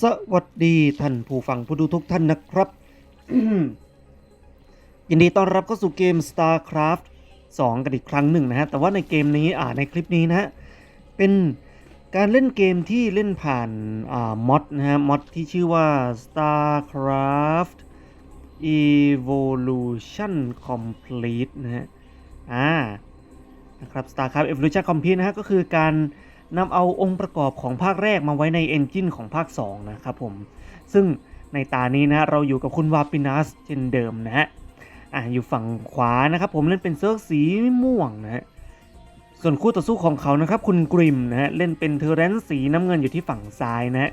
สวัสดีท่านผู้ฟังผู้ดูทุกท่านนะครับ ยินดีต้อนรับเข้าสู่เกม StarCraft 2 กันอีกครั้งหนึ่งนะฮะ แต่ว่าในเกมนี้อ่าในคลิปนี้นะฮะ เป็นการเล่นเกมที่เล่นผ่านอ่ามอดนะฮะมอดที่ชื่อว่า StarCraft Evolution Complete นะฮะ อ่า นะครับ StarCraft Evolution Complete นะฮะ ก็คือการ นำเอาองค์ประกอบของภาคแรกมาไว้ใน Engine ของภาค 2 นะครับผม ซึ่งในตานี้นะเราอยู่กับคุณวาปินัสเช่นเดิมนะฮะอ่าอยู่ฝั่งขวานะครับผมเล่นเป็นเซิร์ฟสีม่วงนะฮะส่วนคู่ต่อสู้ของเขานะครับคุณกริมนะฮะเล่นเป็นเทอร์เรนสีน้ำเงินอยู่ที่ฝั่งซ้ายนะฮะ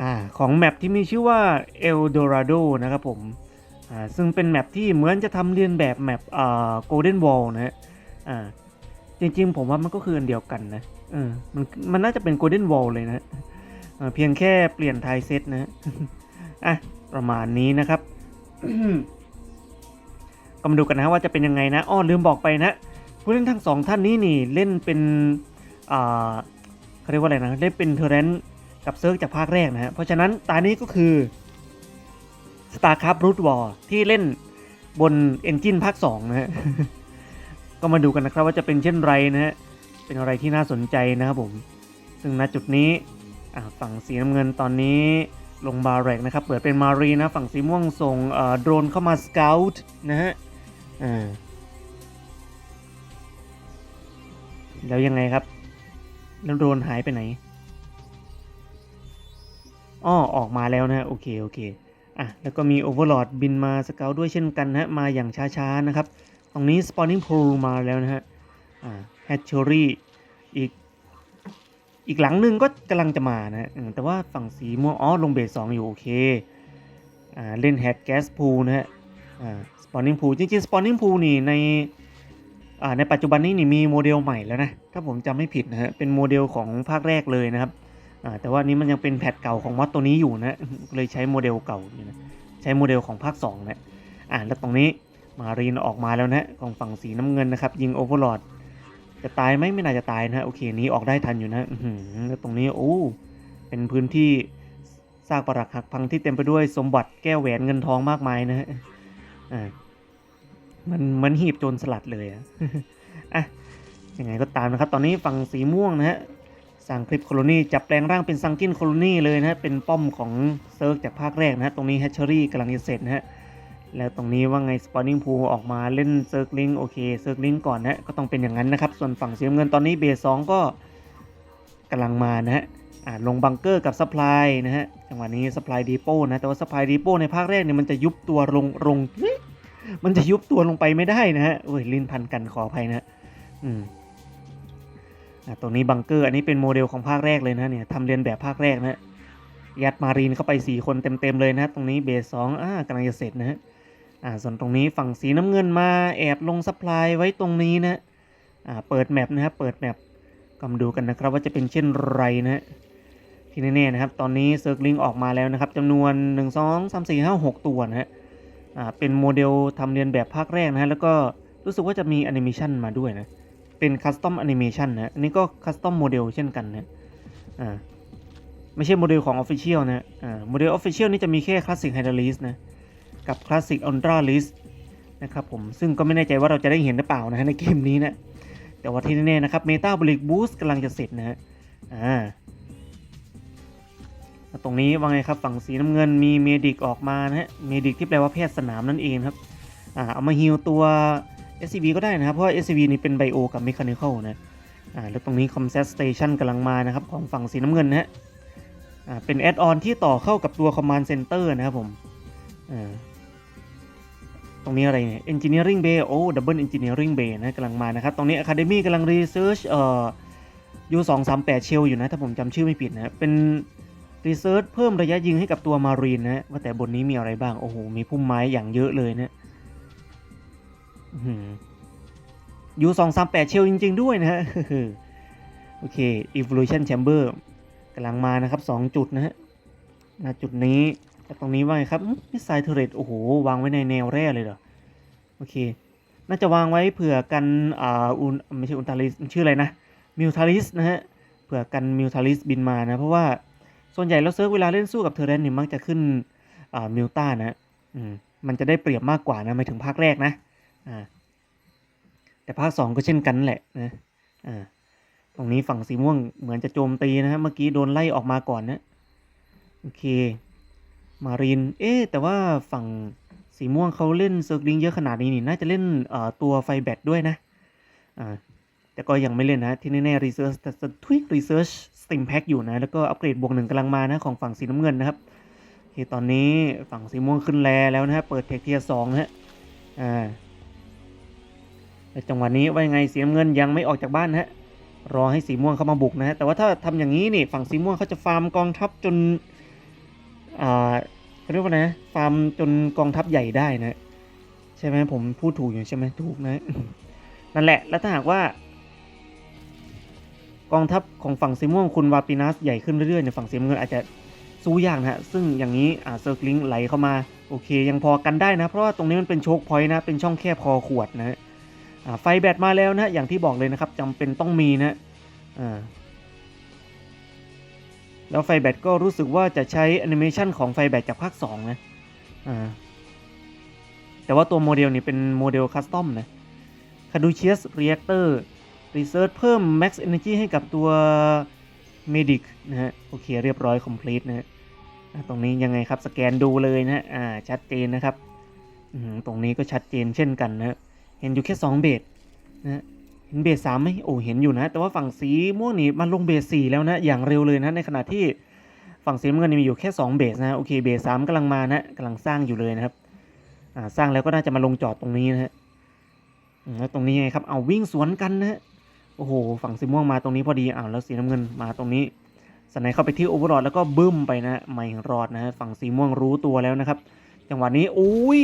อ่าของแมปที่มีชื่อว่าเอลโดราโดนะครับผมอ่าซึ่งเป็นแมปที่เหมือนจะทำเรียนแบบแมปอ่าโกลเด้นวอลนะฮะอ่าจริงๆผมว่ามันก็คืออันเดียวกันนะ เออมันมันน่าจะเป็นโกลเด้นวอลเลยนะเพียงแค่เปลี่ยนไทยเซตนะอะประมาณนี้นะครับก็มาดูกันนะว่าจะเป็นยังไงนะอ้อลืมบอกไปนะผู้เล่นทั้งสองท่านนี้นี่เล่นเป็นอ่าเขาเรียกว่าอะไรนะเล่นเป็นเทอร์เรนกับเซิร์ฟจากภาคแรกนะฮะเพราะฉะนั้นตานี้ก็คือ StarCraft Root War ที่เล่นบน Engine ภาค2นะฮะก็มาดูกันนะครับว่าจะเป็นเช่นไรนะฮะ เป็นอะไรที่น่าสนใจนะครับผม ซึ่งณจุดนี้ฝั่งสีน้ำเงินตอนนี้ลงบาร์แรกนะครับ เปิดเป็นมารีนะ ฝั่งสีม่วงส่งโดรนเข้ามาสเกลต์นะฮะแล้วยังไงครับ แล้วโดรนหายไปไหนอ้อออกมาแล้วนะโอเค โอเคอะแล้วก็มีโอเวอร์ลอดบินมาสเกลด้วยเช่นกันนะฮะมาอย่างช้าๆนะครับ ตรงนี้ spawning pool มาแล้วนะฮะอ่า hatchery อีกอีกหลังหนึ่งก็กำลังจะมานะแต่ว่าฝั่งสีม่วงอ๋อลงเบสสองอยู่โอเคอ่าเล่น head gas pool นะฮะอ่า spawning pool จริงๆ spawning pool นี่ในอ่าในปัจจุบันนี้นี่มีโมเดลใหม่แล้วนะถ้าผมจำไม่ผิดนะฮะเป็นโมเดลของภาคแรกเลยนะครับอ่าแต่ว่านี้มันยังเป็นแพทเก่าของมอดตัวนี้อยู่นะเลยใช้โมเดลเก่าอยู่นะใช้โมเดลของภาค2นะอ่าแล้วตรงนี้มารีนออกมาแล้วนะของฝั่งสีน้ำเงินนะครับยิงโอเวอร์ลอด จะตายไหมไม่น่าจะตายนะโอเคนี้ออกได้ทันอยู่นะอื้อหือแล้วตรงนี้โอ้เป็นพื้นที่ซากปรักหักพังที่เต็มไปด้วยสมบัติแก้วแหวนเงินทองมากมายนะฮะอ่ามันเหมันหีบโจรสลัดเลยอะอะยังไงก็ตามนะครับ ตอนนี้ฝั่งสีม่วงนะฮะสร้างคลิปโคโลนีจับแปลงร่างเป็นซังกินโคโลนีเลยนะฮะเป็นป้อมของเซิร์ฟจากภาคแรกนะฮะตรงนี้แฮชเชอรี่กำลังจะเสร็จนะฮะ แล้วตรงนี้ว่าไงสปอน n ิ n งพูออกมาเล่นเซิร์ฟลิงโอเคเซิร์ฟลิงก่อนนะก็ต้องเป็นอย่างนั้นนะครับ ส่วนฝั่งสีน้ำเงินตอนนี้เบสสองก็กำลังมานะฮะอ่าลงบังเกอร์กับซัพพลายนะฮะจังหวะนี้ซัพพลายดีโป้นะแต่ว่าซัพพลายดีโปในภาคแรกเนี่ยมันจะยุบตัวลงลงมันจะยุบตัวลงไปไม่ได้นะฮะโอ้ยลิ้นพันกันขออภัยนะฮะอืมอะตรงนี้บังเกอร์อันนี้เป็นโมเดลของภาคแรกเลยนะเนี่ยทำเรียนแบบภาคแรกนะฮะยัดมารีนเข้าไป 4 คนเต็มๆเลยนะ ตรงนี้เบสสองอ่ากำลังจะเสร็จนะฮะ อ่าส่วนตรงนี้ฝั่งสีน้ำเงินมาแอบลงซัพพลายไว้ตรงนี้นะอ่าเปิดแมปนะฮะเปิดแมปก็มาดูกันนะครับว่าจะเป็นเช่นไรนะฮะที่แน่ๆนะครับ ตอนนี้เซิร์ฟลิงออกมาแล้วนะครับจำนวน 1 2 3 4 5 6 ตัวนะฮะอ่าเป็นโมเดลทำเรียนแบบภาคแรกนะฮะแล้วก็รู้สึกว่าจะมีแอนิเมชันมาด้วยนะเป็นคัสตอมแอนิเมชันนะอันนี้ก็คัสตอมโมเดลเช่นกันนะอ่าไม่ใช่โมเดลของ Official นะอ่าโมเดล Official นี่จะมีแค่ Classic h y d r l i s t นะ กับ Classic Ultra List นะครับผมซึ่งก็ไม่แน่ใจว่าเราจะได้เห็นหรือเปล่านะฮะในเกมนี้นะ แต่ว่าที่แน่ๆนะครับ Metabolic Boost กำลังจะเสร็จนะฮะอ่าตรงนี้ว่าไงครับฝั่งสีน้ำเงินมีเมดิกออกมานะฮะเมดิกที่แปลว่าแพทย์สนามนั่นเองครับอ่าเอามาฮิลตัว SCV ก็ได้นะครับ เพราะว่า SCV นี่เป็นไบโอกับ Mechanical นะอ่าแล้วตรงนี้ Comset Station กำลังมานะครับของฝั่งสีน้ำเงินนะฮะอ่าเป็นแอดออนที่ต่อเข้ากับตัว Command Center นะครับผมอ่า รงนี้อะไรเนี่ย Engineering Bay โอ้ Double Engineering Bay นะกำลังมานะครับ ตรงนี้ Academy กำลัง Research เอ่อ U238 Shell อยู่นะ ถ้าผมจำชื่อไม่ผิดนะ เป็น Research เพิ่มระยะยิงให้กับตัว Marine นะ ว่าแต่บนนี้มีอะไรบ้าง โอ้โห มีพุ่มไม้อย่างเยอะเลยนะยูสองสามแปดเชลจริง ๆ ด้วยนะฮะโอเค evolution chamber กำลังมานะครับสองจุดนะฮะณจุดนี้ แล้วตรงนี้ว่าไงครับมิสไซล์เทเรตโอ้โห วางไว้ในแนวแร่เลยเหรอ โอเค น่าจะวางไว้เผื่อกันอ่าอุนไม่ใช่อุนทาริสชื่ออะไรนะ มิวทาริสนะฮะ เผื่อกันมิวทาริสบินมานะ เพราะว่าส่วนใหญ่แล้วเซิร์ฟเวลาเล่นสู้กับเทอร์เรนเนี่ยมักจะขึ้นอ่ามิลต้านะอืมมันจะได้เปรียบมากกว่านะหมายถึงภาคแรกนะอ่าแต่ภาคสองก็เช่นกันแหละนะอ่าตรงนี้ฝั่งสีม่วงเหมือนจะโจมตีนะฮะเมื่อกี้โดนไล่ออกมาก่อนนะโอเค มารีนเอ๊แต่ว่าฝั่งสีม่วงเขาเล่นเซิร์ฟลิงเยอะขนาดนี้นี่น่าจะเล่นตัวไฟแบตด้วยนะ อ่า แต่ก็ยังไม่เล่นนะ ที่แน่ๆ Research แต่ทวิก Research Steam Pack อยู่นะ แล้วก็อัปเกรดบวกหนึ่งกำลังมานะ ของฝั่งสีน้ำเงินนะครับโอเคตอนนี้ฝั่งสีม่วงขึ้นแลแล้วนะฮะ เปิดเทคเทียสองนะฮะ อ่าแต่จังหวะนี้ว่ายังไงสีน้ำเงินยังไม่ออกจากบ้านนะฮะ รอให้สีม่วงเข้ามาบุกนะฮะ แต่ว่าถ้าทำอย่างนี้นี่ฝั่งสีม่วงเขาจะฟาร์มกองทัพจน เขาเรียกว่านะฟาร์มจนกองทัพใหญ่ได้นะ ใช่ไหมผมพูดถูกอยู่ใช่ไหมถูกนะ นั่นแหละ แล้วถ้าหากว่า กองทัพของฝั่งสีม่วงคุณวาปินัสใหญ่ขึ้นเรื่อยๆเนี่ยฝั่งสีเงินอาจจะสู้ยากนะฮะ ซึ่งอย่างนี้อ่าเซอร์กลิงไหลเข้ามา โอเค ยังพอกันได้นะ เพราะว่าตรงนี้มันเป็นโชคพอยต์นะ เป็นช่องแคบพอขวดนะฮะไฟแบตมาแล้วนะ อย่างที่บอกเลยนะครับจำเป็นต้องมีนะอ่า แล้วไฟแบตก็รู้สึกว่าจะใช้แอนิเมชันของไฟแบตจากภาค 2 นะอ่าแต่ว่าตัวโมเดลนี่เป็นโมเดลคัสตอมนะ Caduceus Reactor Research เพิ่ม Max Energy ให้กับตัว Medic นะฮะ โอเคเรียบร้อย complete นะฮะตรงนี้ยังไงครับสแกนดูเลยนะอ่า ชัดเจนนะครับอืมตรงนี้ก็ชัดเจนเช่นกันนะเห็นอยู่แค่ 2 เบสนะ เห็นเบสสามไหมโอ้เห็นอยู่นะ แต่ว่าฝั่งสีม่วงนี่มันลงเบสสี่แล้วนะ อย่างเร็วเลยนะในขณะที่ฝั่งสีน้ำเงินมีอยู่แค่ 2 เบสนะโอเคเบสสามกำลังมานะกำลังสร้างอยู่เลยนะครับอ่าสร้างแล้วก็น่าจะมาลงจอดตรงนี้นะฮะแล้วตรงนี้ไงครับเอาวิ่งสวนกันนะโอ้โหฝั่งสีม่วงมาตรงนี้พอดีอ้าวแล้วสีน้ำเงินมาตรงนี้สไนเข้าไปที่โอเวอร์ลอดแล้วก็บึ้มไปนะไม่รอดนะฝั่งสีม่วงรู้ตัวแล้วนะครับจังหวะนี้อุ้ย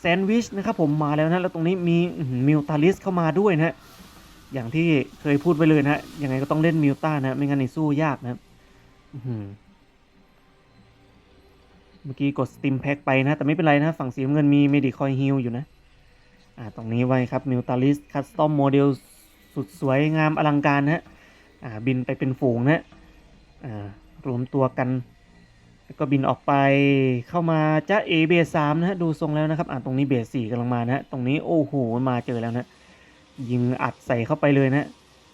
แซนด์วิชนะครับผมมาแล้วนะแล้วตรงนี้มีมิวตาลิสเข้ามาด้วยนะฮะ อย่างที่เคยพูดไปเลยนะฮะยังไงก็ต้องเล่นมิวต้านะ ไม่งั้นในสู้ยากนะครับอื้อหือเมื่อกี้กดสติมแพ็กไปนะ แต่ไม่เป็นไรนะ ฝั่งสีน้ำเงินมีเมดิคอยฮิลอยู่นะ อ่า ตรงนี้ไว้ครับมิวตาลิสคัสตอมโมเดลสุดสวยงามอลังการนะฮะอ่า บินไปเป็นฝูงนะอ่ารวมตัวกัน แล้วก็บินออกไปเข้ามาจ้าเอเบสสามนะฮะดูทรงแล้วนะครับ อ่าตรงนี้เบสสี่กำลังมานะฮะตรงนี้โอ้โหมาเจอแล้วนะ ยิงอัดใส่เข้าไปเลยนะ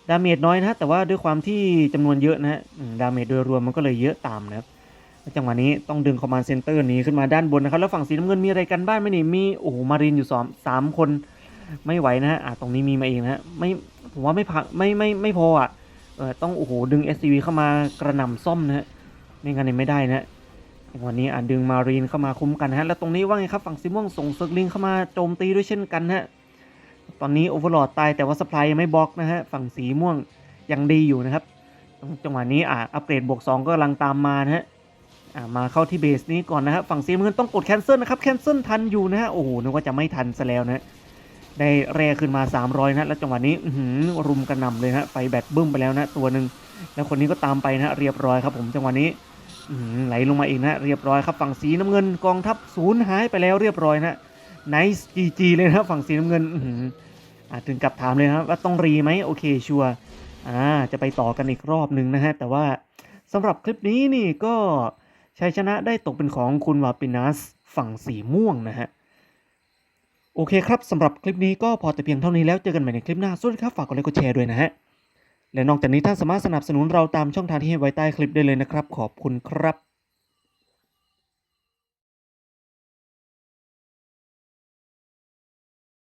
ดาเมจน้อยนะแต่ว่าด้วยความที่จำนวนเยอะนะฮะดาเมจโดยรวมมันก็เลยเยอะตามนะครับแล้วจังหวะนี้ต้องดึงคอมมานด์เซนเตอร์นี้ขึ้นมาด้านบนนะครับ แล้วฝั่งสีน้ำเงินมีอะไรกันบ้างไหมนี่มี โอ้โหมารินอยู่สองสามคนไม่ไหวนะฮะตรงนี้มีมาเองนะฮะไม่ผมว่าไม่พักไม่ไม่ไม่พออะเออต้องโอ้โหดึง SCV เข้ามากระหน่ำซ่อมนะฮะไม่งั้นเนี่ยไม่ได้นะฮะจังหวะนี้อะดึงมารีนเข้ามาคุ้มกันนะฮะแล้วตรงนี้ว่าไงครับฝั่งซิม่วงส่งเซิร์กลิงเข้ามาโจมตีด้วยเช่นกันนะฮะ ตอนนี้โอเวอร์ลอดตายแต่ว่าสปายยังไม่บล็อกนะฮะ ฝั่งสีม่วงยังดีอยู่นะครับ จังหวะนี้อ่าอัปเกรดบวก2ก็กำลังตามมานะฮะอ่ามาเข้าที่เบสนี้ก่อนนะครับฝั่งสีเงินต้องกดแคนเซิลนะครับแคนเซิลทันอยู่นะฮะโอ้โหนึกว่าจะไม่ทันซะแล้วนะได้แร่ขึ้นมา 300 นะแล้วจังหวะนี้หือรุมกระหน่ำเลยนะไฟแบตบึ้มไปแล้วนะตัวหนึ่งแล้วคนนี้ก็ตามไปนะเรียบร้อยครับผมจังหวะนี้หือไหลลงมาอีกนะเรียบร้อยครับฝั่งสีน้ำเงินกองทัพศูนย์หายไปแล้วเรียบร้อยนะ ไนส์จีจีเลยนะครับฝั่งสีน้ำเงินอาถึงกับถามเลยนะครับว่าต้องรีไหมโอเคชัวร์อ่าจะไปต่อกันอีกรอบหนึ่งนะฮะ แต่ว่าสำหรับคลิปนี้นี่ก็ชัยชนะได้ตกเป็นของคุณวาปินัสฝั่งสีม่วงนะฮะ โอเคครับสำหรับคลิปนี้ก็พอแต่เพียงเท่านี้แล้วเจอกันใหม่ในคลิปหน้าสวัสดีครับฝากกดไลค์กดแชร์ด้วยนะฮะ และนอกจากนี้ท่านสามารถสนับสนุนเราตามช่องทางที่ให้ไว้ใต้คลิปได้เลยนะครับ ขอบคุณครับ